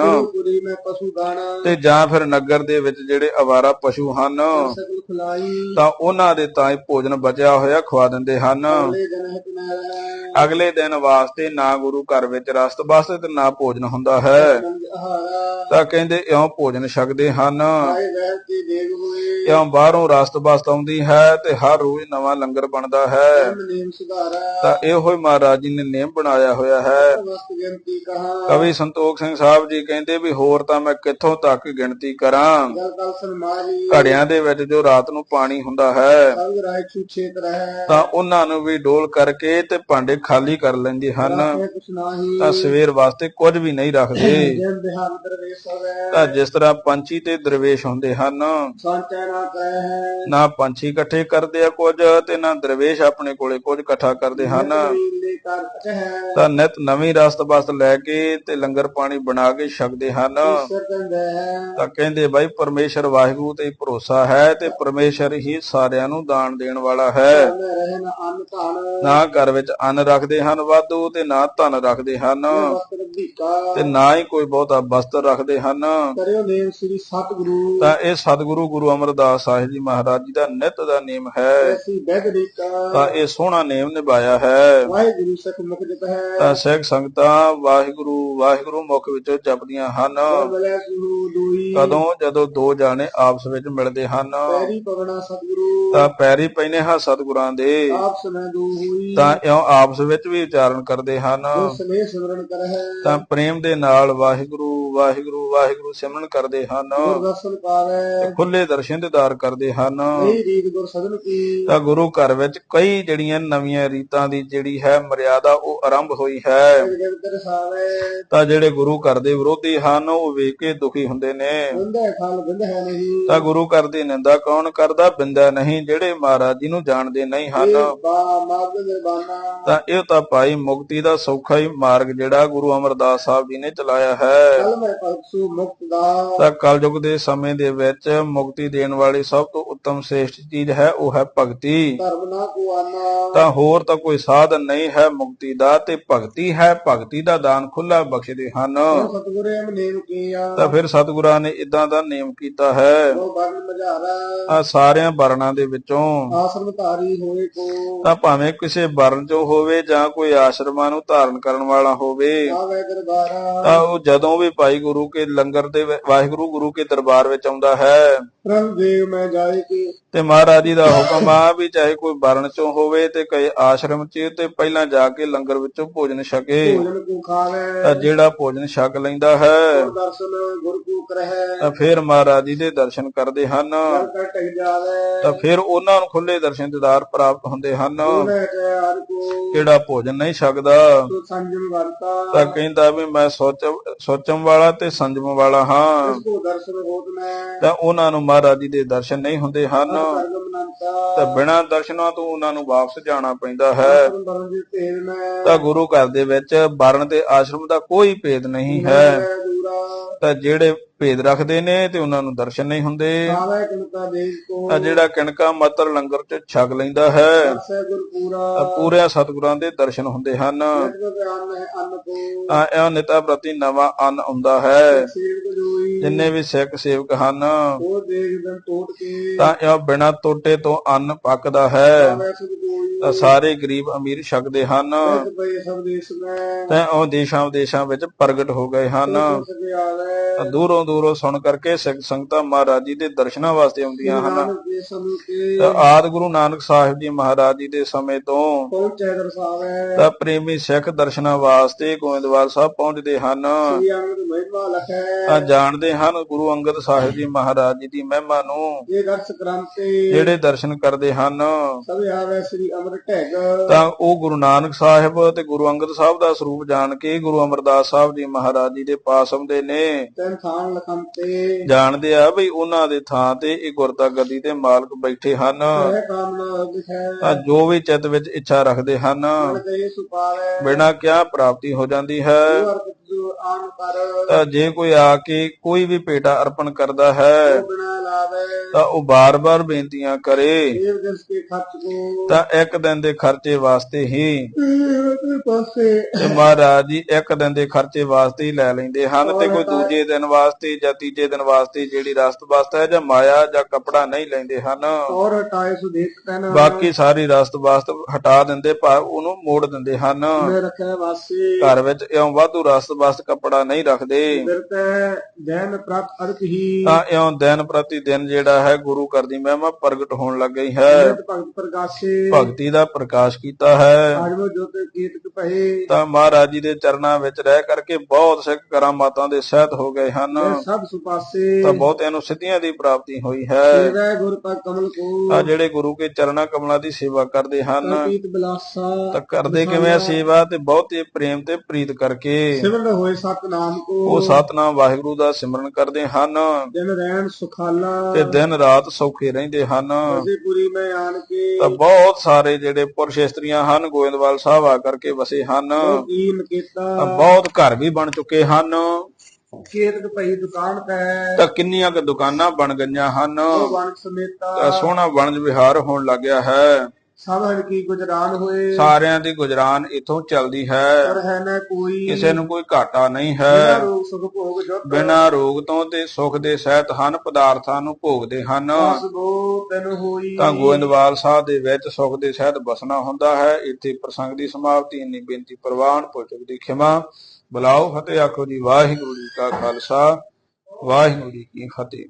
Speaker 2: ਤੇ ਜਾਂ ਫਿਰ ਨਗਰ ਦੇ ਵਿੱਚ ਜਿਹੜੇ ਅਵਾਰਾ ਪਸ਼ੂ ਹਨ ਤਾਂ ਉਹਨਾਂ ਦੇ ਤਾਂ ਹੀ ਭੋਜਨ ਬਚਿਆ ਹੋਇਆ ਖਵਾ ਦਿੰਦੇ ਹਨ।
Speaker 1: ਅਗਲੇ ਦਿਨ
Speaker 2: ਵਾਸਤੇ ਨਾ ਗੁਰੂ ਘਰ ਵਿੱਚ ਰਸਤ ਵਾਸਤੇ ਤੇ ਨਾ ਭੋਜਨ ਹੁੰਦਾ ਹੈ। ਤਾਂ ਕਹਿੰਦੇ ਇਉਂ ਭੋਜਨ ਛਕਦੇ ਹਨ। ਇਉਂ ਬਾਹਰੋਂ ਰਸਤ ਬਸਤ ਆਉਂਦੀ ਹੈ ਤੇ ਹਰ ਰੋਜ਼ ਨਵਾਂ ਲੰਗਰ ਬਣਦਾ ਹੈ। ਤਾਂ ਇਹੋ ਹੀ ਮਹਾਰਾਜ ਜੀ ਨੇ ਨੇਮ ਬਣਾਇਆ ਹੋਇਆ ਹੈ। ਕਵੀ ਸੰਤੋਖ ਸਿੰਘ ਸਾਹਿਬ ਜੀ ਕਹਿੰਦੇ ਵੀ ਹੋਰ ਤਾਂ ਮੈਂ ਕਿੱਥੋਂ ਤੱਕ ਗਿਣਤੀ ਕਰਾਂ? ਘੜਿਆਂ ਦੇ ਵਿੱਚ ਜੋ ਰਾਤ ਨੂੰ ਪਾਣੀ ਹੁੰਦਾ ਹੈ, ਤਾਂ ਉਹਨਾਂ ਨੂੰ ਵੀ ਡੋਲ ਕਰਕੇ ਤੇ ਭਾਂਡੇ ਖਾਲੀ ਕਰ ਲੈਂਦੇ ਹਨ। ਤਾਂ ਸਵੇਰ ਵਾਸਤੇ ਕੁਝ ਵੀ ਨਹੀਂ ਰੱਖਦੇ।
Speaker 1: ਦਰਵੇਸ਼ ਹੋਵੇ।
Speaker 2: ਤਾਂ ਜਿਸ ਤਰ੍ਹਾਂ ਪੰਛੀ ਤੇ ਦਰਵੇਸ਼ ਹੁੰਦੇ ਹਨ
Speaker 1: ਸੰਚੈ ਨਾ ਕਰੇ ਹੈ
Speaker 2: ਨਾ ਪੰਛੀ ਇਕੱਠੇ ਕਰਦੇ ਆ ਕੁਝ ਤੇ ਨਾ ਦਰਵੇਸ਼ ਆਪਣੇ ਕੋਲੇ ਕੁਝ ਇਕੱਠਾ ਕਰਦੇ ਹਨ। ਤਾਂ ਨਿਤ ਨਵੀਂ ਰਸਤ ਬਸਤ ਲੈ ਕੇ ਤੇ ਲੰਗਰ ਪਾਣੀ ਬਣਾ ਕੇ ਛਕਦੇ ਹਨ। ਤਾਂ ਕਹਿੰਦੇ ਬਾਈ ਪਰਮੇਸ਼ਰ ਵਾਹਿਗੁਰੂ ਤੇ ਭਰੋਸਾ ਹੈ ਤੇ ਪਰਮੇਸ਼ਰ ਹੀ ਸਾਰਿਆਂ ਨੂੰ ਦਾਨ ਦੇਣ ਵਾਲਾ ਹੈ।
Speaker 1: ਨਾ
Speaker 2: ਘਰ ਵਿੱਚ ਅੰਨ ਰੱਖਦੇ ਹਨ ਵਾਧੂ ਤੇ ਨਾ ਧਨ ਰੱਖਦੇ ਹਨ। ਤੇ ਨਾ ਹੀ ਕੋਈ ਬਹੁਤਾ ਬਸਤਰ ਰੱਖਦੇ ਹਨ।
Speaker 1: ਕਰਿਓ ਨੇਮ ਸ੍ਰੀ ਸਤਿਗੁਰੂ।
Speaker 2: ਤਾਂ ਇਹ ਸਤਿਗੁਰੂ ਗੁਰੂ ਅਮਰਦਾਸ ਸਾਹਿਬ ਜੀ ਮਹਾਰਾਜ ਜੀ ਦਾ ਨਿਤ ਦਾ ਨੇਮ ਹੈ। ਤਾਂ ਇਹ ਸੋਹਣਾ ਨੇਮ ਨਿਭਾਇਆ ਹੈ।
Speaker 1: ਵਾਹਿਗੁਰੂ ਸਖ ਮੁਖ ਜਿਤ ਹੈ
Speaker 2: ਤਾਂ ਸਿੱਖ ਸੰਗਤਾਂ ਵਾਹਿਗੁਰੂ ਵਾਹਿਗੁਰੂ ਮੁਖ ਵਿੱਚੋਂ ਜਪਦੀਆਂ ਹਨ। ਕਦੋਂ? ਜਦੋਂ ਦੋ ਜਾਣੇ ਆਪਸ ਵਿੱਚ ਮਿਲਦੇ ਹਨ।
Speaker 1: ਪੈਰੀ ਪਵਨਾ ਸਤਿਗੁਰੂ।
Speaker 2: ਤਾਂ ਪੈਰੀ ਪੈਨੇ ਹਾਂ ਸਤਿਗੁਰਾਂ ਦੇ।
Speaker 1: ਦੂ ਹੋਈ
Speaker 2: ਤਾਂ ਇਉਂ ਆਪਸ ਵਿੱਚ ਵੀ ਉਚਾਰਨ ਕਰਦੇ ਹਨ।
Speaker 1: ਜੋ ਸਨੇ ਸਿਮਰਨ ਕਰਹਿ।
Speaker 2: ਤਾਂ ਪ੍ਰੇਮ ਦੇ ਨਾਲ ਵਾਹਿਗੁਰੂ ਵਾਹਿਗੁਰੂ ਵਾਹਿਗੁਰੂ ਸਿਮਰਨ ਕਰਦੇ ਹਨ।
Speaker 1: ਦਰਸ਼ਨ ਪਾਵੈ।
Speaker 2: ਖੁੱਲੇ ਦਰਸ਼ਨ ਦੀਦਾਰ ਕਰਦੇ ਹਨ।
Speaker 1: ਨਹੀਂ ਰੀਤ ਗੁਰ ਸਦਨ ਕੀ।
Speaker 2: ਤਾਂ ਗੁਰੂ ਘਰ ਵਿੱਚ ਕਈ ਜਿਹੜੀਆਂ ਨਵੀਆਂ ਰੀਤਾਂ ਦੀ ਜਿਹੜੀ ਹੈ ਮਰਿਆਦਾ ਉਹ ਆਰੰਭ ਹੋਈ ਹੈ। ਤਾਂ ਜਿਹੜੇ ਗੁਰੂ ਘਰ ਦੇ ਵਿਰੋਧੀ ਹਨ ਉਹ ਵੇਖ ਕੇ ਦੁਖੀ ਹੁੰਦੇ ਨੇ। ਤਾਂ ਗੁਰੂ ਘਰ ਦੀ ਨਿੰਦਾ ਕੌਣ ਕਰਦਾ? ਬਿੰਦਾ ਨਹੀਂ ਜਿਹੜੇ ਮਹਾਰਾਜ ਜੀ ਨੂੰ ਜਾਣਦੇ ਨਹੀਂ ਹਨ। ਤਾਂ ਇਹ ਤਾਂ ਭਾਈ ਮੁਕਤੀ ਦਾ ਸੌਖਾ ਹੀ ਮਾਰਗ ਜਿਹੜਾ ਗੁਰੂ ਅਮਰਦਾਸ ਸਾਹਿਬ ਜੀ ਨੇ ਚਲਾਇਆ ਹੈ। ਤਾਂ ਕਲਯੁਗ ਦੇ ਸਮੇਂ ਦੇ ਵਿੱਚ ਮੁਕਤੀ ਦੇਣ ਵਾਲੀ ਸਭ ਤੋਂ ਉੱਤਮ ਸ੍ਰੇਸ਼ਟ ਚੀਜ਼ ਹੈ ਉਹ ਹੈ ਭਗਤੀ। ਤਾਂ ਹੋਰ ਤਾਂ ਕੋਈ ਸਾਧਨ ਨਹੀਂ ਹੈ ਮੁਕਤੀ ਦਾ ਤੇ ਭਗਤੀ ਹੈ। ਭਗਤੀ ਦਾ ਦਾਨ ਖੁੱਲਾ ਬਖਸ਼ਦੇ ਹਨ।
Speaker 1: ਨੇਮ
Speaker 2: ਤਾਂ ਫਿਰ ਸਤਿਗੁਰਾਂ ਨੇ ਇਦਾਂ ਦਾ ਨਿਯਮ ਕੀਤਾ ਹੈ। ਆ ਸਾਰਿਆਂ ਵਰਣਾਂ ਦੇ ਵਿੱਚੋਂ।
Speaker 1: ਆਸਰਮ ਧਾਰੀ ਹੋਏ ਕੋ।
Speaker 2: ਤਾਂ ਭਾਵੇਂ ਕਿਸੇ ਵਰਨ ਚੋਂ ਹੋਵੇ ਜਾਂ ਕੋਈ ਆਸ਼ਰਮਾਂ ਨੂੰ ਧਾਰਨ ਕਰਨ ਵਾਲਾ ਹੋਵੇ ਤਾਂ ਉਹ ਜਦੋਂ ਵੀ ਭਾਈ ਗੁਰੂ ਕੇ ਲੰਗਰ ਦੇ ਵਾਹਿਗੁਰੂ ਗੁਰੂ ਕੇ ਦਰਬਾਰ ਵਿੱਚ ਆਉਂਦਾ ਹੈ।
Speaker 1: ਪ੍ਰਭ ਦੇਵ ਮੈਂ ਜਾਏ ਕੇ
Speaker 2: ਤੇ ਮਹਾਰਾਜ ਜੀ ਦਾ ਹੁਕਮ ਆ ਵੀ ਚਾਹੇ ਕੋਈ ਵਰਨ ਚੋਂ ਹੋਵੇ ਤੇ ਕਈ ਆਸ਼ਰਮ ਚ ਤੇ ਪਹਿਲਾਂ ਜਾ ਕੇ ਲੰਗਰ ਵਿੱਚੋਂ ਭੋਜਨ ਛਕੇ।
Speaker 1: ਭੋਜਨ ਕੋ ਖਾਵੇ।
Speaker 2: ਤਾਂ ਜਿਹੜਾ ਭੋਜਨ ਛਕ ਲੈਂਦਾ ਹੈ
Speaker 1: ਦਰਸ਼ਨ ਗੁਰ ਕੋ ਕਰਹਿ
Speaker 2: ਤਾਂ ਫਿਰ ਮਹਾਰਾਜ ਜੀ ਦੇ ਦਰਸ਼ਨ ਕਰਦੇ ਹਨ। ਤਾਂ ਫਿਰ ਉਹਨਾਂ ਨੂੰ ਖੁੱਲੇ ਦਰਸ਼ਨ ਦੀਦਾਰ ਪ੍ਰਾਪਤ ਹੁੰਦੇ ਹਨ। ਕਿਹੜਾ ਭੋਜਨ ਨਹੀਂ ਛਕਦਾ।
Speaker 1: ਤੋ ਸੰਜਮ ਵਰਤਾ।
Speaker 2: ਤਾਂ ਕਹਿੰਦਾ ਵੀ ਮੈਂ ਸੋਚ ਸੋਚਣ ਵਾਲਾ ਤੇ ਸੰਜਮ ਵਾਲਾ ਹਾਂ। ਤਾਂ ਉਹਨਾਂ ਨੂੰ ਮਹਾਰਾਜ ਜੀ ਦੇ ਦਰਸ਼ਨ ਨਹੀਂ ਹੁੰਦੇ ਹਨ। ਤਾਂ ਬਿਨਾਂ ਦਰਸ਼ਨਾਂ ਤੋਂ ਉਹਨਾਂ ਨੂੰ ਵਾਪਸ ਜਾਣਾ ਪੈਂਦਾ ਹੈ। ਤਾਂ ਗੁਰੂ ਘਰ ਦੇ ਵਿੱਚ ਵਰਨ ਤੇ ਆਸ਼ਰਮ ਦਾ ਕੋਈ ਭੇਦ ਨਹੀਂ ਹੈ। ਤਾਂ ਜਿਹੜੇ ਭੇਦ ਰੱਖਦੇ ਨੇ ਤੇ ਉਹਨਾਂ ਨੂੰ ਦਰਸ਼ਨ ਨਹੀਂ ਹੁੰਦੇ।
Speaker 1: ਕੋ
Speaker 2: ਤਾਂ ਜਿਹੜਾ ਕਿਣਕਾ ਮਾਤਰ ਲੰਗਰ ਚ ਛਕ ਲੈਂਦਾ ਹੈ
Speaker 1: ਪੂਰਾ
Speaker 2: ਸਤਿਗੁਰਾਂ ਦੇ ਦਰਸ਼ਨ ਹੁੰਦੇ ਹਨ। ਇਹ ਨਿਤਾ ਪ੍ਰਤੀ ਨਵਾਂ ਅੰਨ ਆਉਂਦਾ ਹੈ। ਜਿੰਨੇ ਵੀ ਸਿੱਖ ਸੇਵਕ ਹਨ
Speaker 1: ਉਹ ਦੇਖ ਦਨ ਟੋਟ ਕੇ।
Speaker 2: ਤਾਂ ਇਹ ਬਿਨਾਂ ਟੋਟੇ ਤੋਂ ਅੰਨ ਪੱਕਦਾ ਹੈ। ਤਾਂ ਸਾਰੇ ਗਰੀਬ ਅਮੀਰ ਛਕਦੇ ਹਨ। ਤਾਂ ਉਹ ਦੇਸ਼ਾਂ ਵਿਦੇਸ਼ਾਂ ਵਿੱਚ ਪ੍ਰਗਟ ਹੋ ਗਏ ਹਨ। ਦੂਰੋਂ ਦੂਰੋਂ ਸੁਣ ਕਰਕੇ ਸਿੱਖ ਸੰਗਤਾਂ ਮਹਾਰਾਜ ਜੀ ਦੇ ਦਰਸ਼ਨਾਂ ਵਾਸਤੇ ਆਉਂਦੀਆਂ ਹਨ। ਆਦ ਗੁਰੂ ਨਾਨਕ ਸਾਹਿਬ ਜੀ ਮਹਾਰਾਜ ਜੀ ਦੇ ਸਮੇਂ ਤੋਂ ਤਾਂ ਪ੍ਰੇਮੀ ਸਿੱਖ ਦਰਸ਼ਨਾਂ ਵਾਸਤੇ ਗੋਇੰਦਵਾਲ ਸਾਹਿਬ ਪਹੁੰਚਦੇ ਹਨ। ਤਾਂ ਜਾਣਦੇ ਹਨ ਗੁਰੂ ਅੰਗਦ ਸਾਹਿਬ ਜੀ ਮਹਾਰਾਜ ਜੀ ਦੀ ਮਹਿਮਾ ਨੂੰ। ਜਿਹੜੇ ਦਰਸ਼ਨ ਕਰਦੇ ਹਨ। ਤਾਂ ਉਹ ਗੁਰੂ ਨਾਨਕ ਸਾਹਿਬ ਤੇ ਗੁਰੂ ਅੰਗਦ ਸਾਹਿਬ ਦਾ ਸਰੂਪ ਜਾਣ ਕੇ ਗੁਰੂ ਅਮਰਦਾਸ ਸਾਹਿਬ ਜੀ ਮਹਾਰਾਜ ਜੀ ਦੇ ਪਾਸ ਆਉਂਦੇ ਨੇ।
Speaker 1: ਲਖੰਤੇ
Speaker 2: ਜਾਣਦੇ ਆ ਵੀ ਉਹਨਾਂ ਦੇ ਥਾਂ ਤੇ ਇਹ ਗੁਰਤਾ ਗੱਦੀ ਤੇ ਮਾਲਕ ਬੈਠੇ ਹਨ। ਤਾਂ ਜੋ ਵੀ ਚਿੱਤ ਵਿੱਚ ਇੱਛਾ ਰੱਖਦੇ ਹਨ। ਬਿਨਾਂ ਕਿਆ ਪ੍ਰਾਪਤੀ ਹੋ ਜਾਂਦੀ ਹੈ।
Speaker 1: ਆਨ ਕਰ।
Speaker 2: ਤਾਂ ਜੇ ਕੋਈ ਆ ਕੇ ਕੋਈ ਵੀ ਭੇਟਾ ਅਰਪਣ ਕਰਦਾ ਹੈ
Speaker 1: ਉਹ ਬਿਨਾ ਲਾਵੇ।
Speaker 2: ਤਾਂ ਉਹ ਬਾਰ-ਬਾਰ ਬੇਨਤੀਆਂ ਕਰੇ।
Speaker 1: ਖਰਚ ਕੋ?
Speaker 2: ਤਾਂ ਇੱਕ ਦਿਨ ਦੇ ਖਰਚੇ ਵਾਸਤੇ ਹੀ
Speaker 1: ਤੇ ਪਾਸੇ।
Speaker 2: ਤੇ ਮਹਾਰਾਜ ਜੀ ਇੱਕ ਦਿਨ ਦੇ ਖਰਚੇ ਵਾਸਤੇ ਹੀ ਲੈ ਲੈਂਦੇ ਹਨ ਤੇ ਕੋਈ ਦੂਜੇ ਦਿਨ ਵਾਸਤੇ ਜਾਂ ਤੀਜੇ ਦਿਨ ਵਾਸਤੇ ਜਿਹੜੀ ਰਸਤ ਵਸਤ ਹੈ ਜਾਂ ਮਾਇਆ ਜਾਂ ਕੱਪੜਾ ਨਹੀਂ ਲੈਂਦੇ ਹਨ।
Speaker 1: ਔਰ ਹਟਾਏ ਸੁ ਦੇਖ ਤਨ
Speaker 2: ਬਾਕੀ ਸਾਰੀ ਰਸਤ ਵਸਤ ਹਟਾ ਦਿੰਦੇ ਪਰ ਉਹਨੂੰ ਮੋੜ ਦਿੰਦੇ ਹਨ।
Speaker 1: ਮੈਂ ਰੱਖਿਆ ਵਾਸੀ।
Speaker 2: ਘਰ ਵਿੱਚ ਇਉਂ ਵਾਧੂ ਰਸਤ ਵਸਤ ਕੱਪੜਾ ਨਹੀਂ ਰੱਖਦੇ।
Speaker 1: ਬਿਰਤ ਪ੍ਰਤ ਅਰਥ ਹੀ
Speaker 2: ਤਾਂ ਇਉਂ ਦਿਨ ਪ੍ਰਤੀ ਦਿਨ ਜਿਹੜਾ ਹੈ ਗੁਰੂ ਘਰ ਦੀ ਮਹਿਮਾ ਪ੍ਰਗਟ ਹੋਣ ਲੱਗ ਗਈ ਹੈ।
Speaker 1: ਭਗਤ
Speaker 2: ਦਾ ਪ੍ਰਕਾਸ਼ ਕੀਤਾ ਹੈ।
Speaker 1: ਜੋਤ
Speaker 2: ਤਾਂ ਮਹਾਰਾਜ ਜੀ ਦੇ ਚਰਨਾਂ ਵਿੱਚ ਰਹਿ ਕਰਕੇ ਬਹੁਤ ਸਿੱਖ ਕਰਾਮਾਤਾਂ ਦੇ ਸਹਿਤ ਹੋ ਗਏ ਹਨ।
Speaker 1: ਇਹ ਸਭ ਸੁਪਾਸੇ।
Speaker 2: ਤਾਂ ਬਹੁਤਿਆਂ ਨੂੰ ਸਿੱਧੀਆਂ ਦੀ ਪ੍ਰਾਪਤੀ ਹੋਈ ਹੈ।
Speaker 1: ਸੇਵੈ ਗੁਰ ਪਦ ਕਮਲ ਕੋ।
Speaker 2: ਤਾਂ ਜਿਹੜੇ ਗੁਰੂ ਕੇ ਚਰਨਾਂ ਕਮਲਾਂ ਦੀ ਸੇਵਾ ਕਰਦੇ ਹਨ।
Speaker 1: ਬਿਲਾਸਾ।
Speaker 2: ਤਾਂ ਕਰਦੇ ਕਿਵੇਂ ਸੇਵਾ ਤੇ ਬਹੁਤੇ ਪ੍ਰੇਮ ਤੇ ਪ੍ਰੀਤ ਕਰਕੇ।
Speaker 1: ਸਿਮਰਨ ਹੋਏ ਸਤਨਾਮ। ਕੋ
Speaker 2: ਉਹ ਸਤਨਾਮ ਵਾਹਿਗੁਰੂ ਦਾ ਸਿਮਰਨ ਕਰਦੇ ਹਨ।
Speaker 1: ਦਿਨ ਰਹਿਣ ਸੁਖਾਲਾ।
Speaker 2: ਤੇ ਦਿਨ ਰਾਤ ਸੌਖੇ ਰਹਿੰਦੇ ਹਨ।
Speaker 1: ਪੁਰੀ ਮੈਂ ਆਣ ਕੇ
Speaker 2: ਤਾਂ ਬਹੁਤ ਸਾਰੇ ਜਿਹੜੇ ਪੁਰਸ਼ ਇਸਤਰੀਆਂ ਹਨ ਗੋਇੰਦਵਾਲ ਸਾਹਿਬ ਆ ਕਰਕੇ ਵਸੇ ਹਨ।
Speaker 1: ਕੀਨ ਕੀਤਾ।
Speaker 2: ਤਾਂ ਬਹੁਤ ਘਰ ਵੀ ਬਣ ਚੁੱਕੇ ਹਨ।
Speaker 1: ਕੀਰਤ ਪਈ ਦੁਕਾਨ ਪੈ।
Speaker 2: ਤਾਂ ਕਿੰਨੀਆਂ ਕੁ ਦੁਕਾਨਾਂ ਬਣ ਗਈਆਂ ਹਨ।
Speaker 1: ਵਣ ਸਮੇਤਾ
Speaker 2: ਸੋਹਣਾ ਵਣਜ ਵਿਹਾਰ ਹੋਣ ਲੱਗਿਆ ਹੈ।
Speaker 1: ਸਭ ਹਰ ਕੀ ਗੁਜਰਾਨ ਹੋਏ।
Speaker 2: ਸਾਰਿਆਂ ਦੀ ਗੁਜਰਾਨ ਇਥੋਂ ਚੱਲਦੀ ਹੈ।
Speaker 1: ਪਰ ਹੈ ਨਾ ਕੋਈ
Speaker 2: ਕਿਸੇ ਨੂੰ ਕੋਈ ਘਾਟਾ ਨਹੀਂ
Speaker 1: ਬਿਨਾਂ
Speaker 2: ਹੈ
Speaker 1: ਰੋਗ ਸੁਖ ਭੋਗ ਜੁਤ।
Speaker 2: ਬਿਨਾਂ ਰੋਗ ਤੋਂ ਤੇ ਸੁਖ ਦੇ ਸਹਿਤ ਹਨ ਪਦਾਰਥਾਂ ਨੂੰ ਭੋਗਦੇ ਹਨ।
Speaker 1: ਤਨ ਹੋਈ।
Speaker 2: ਤਾਂ ਗੋਇੰਦਵਾਲ ਸਾਹਿਬ ਦੇ ਵਿੱਚ ਸੁਖ ਦੇ ਸਹਿਤ ਬਸਣਾ ਹੁੰਦਾ ਹੈ। ਇੱਥੇ ਪ੍ਰਸੰਗ ਦੀ ਸਮਾਪਤੀ ਇੰਨੀ ਬੇਨਤੀ ਪ੍ਰਵਾਨ ਪੁੱਛਕ ਦੀ ਖਿਮਾ। ਬੁਲਾਓ ਫਤਿਹ ਆਖੋ ਜੀ ਵਾਹਿਗੁਰੂ ਜੀ ਕਾ ਖਾਲਸਾ ਵਾਹਿਗੁਰੂ ਜੀ ਕੀ ਫਤਿਹ।